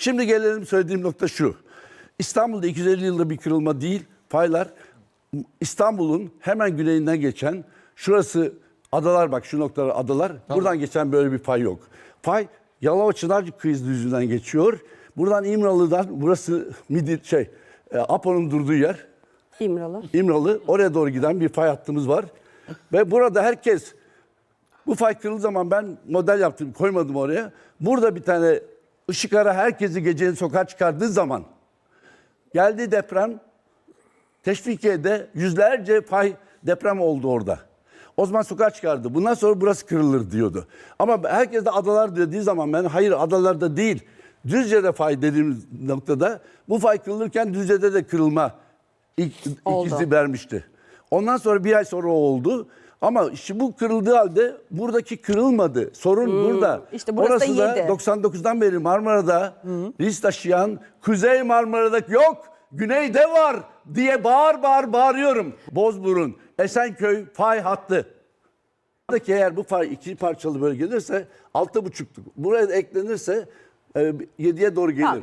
Şimdi gelelim söylediğim nokta şu. İstanbul'da 250 yılda bir kırılma değil. Faylar İstanbul'un hemen güneyinden geçen şurası adalar bak şu noktalar adalar. Buradan geçen böyle bir fay yok. Fay Yalova Çınarcık kıyısı düzlüğünden geçiyor. Buradan İmralı'dan burası Midir şey e, Apo'nun durduğu yer. İmralı. İmralı oraya doğru giden bir fay hattımız var. Ve burada herkes bu fay kırıldığı zaman ben model yaptım koymadım oraya. Burada bir tane ışık ara herkesi gecenin sokağa çıkardığı zaman geldi deprem Teşvikiye'de yüzlerce fay deprem oldu orada. O zaman sokağa çıkardı. Bundan sonra burası kırılır diyordu. Ama herkes de adalar dediği zaman ben hayır adalarda değil. Düzce'de fay dediğimiz noktada bu fay kırılırken Düzce'de de kırılma ilk, Oldu. ikizi vermişti. Ondan sonra bir ay sonra o oldu. Ama şimdi bu kırıldığı halde buradaki kırılmadı. Sorun burada. İşte burası da Orası da yedi. 99'dan beri Marmara'da risk taşıyan Kuzey Marmara'da yok. Güneyde var diye bağır bağır bağırıyorum. Bozburun, Esenköy fay hattı. Buradaki eğer bu fay iki parçalı böyle gelirse altı buçukluk. Buraya da eklenirse e, yediye doğru gelir. Tamam.